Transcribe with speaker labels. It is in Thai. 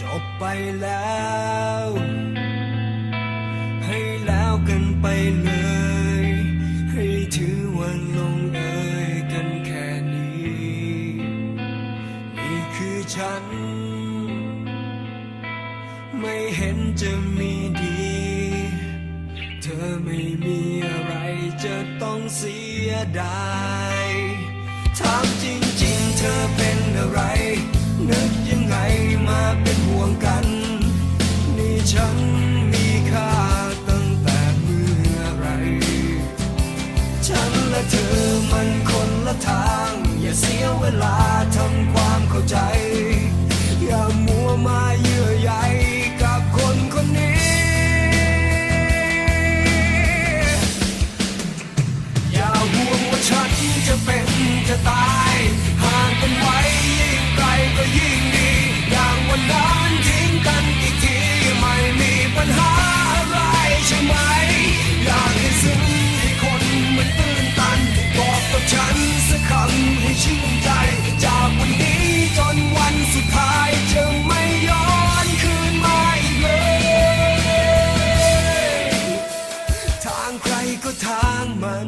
Speaker 1: จบไปแล้ว ให้แล้วกันไปเลย ให้ถือวันลงเอยกันแค่นี้ นี่คือฉัน ไม่เห็นจะมีดี เธอไม่มีอะไรจะต้องเสียดายถามจริงๆ ฉันมีค่าตั้งแต่เมื่อไร ฉันและเธอมันคนละทาง อย่าเสียเวลาทำความเข้าใจ 满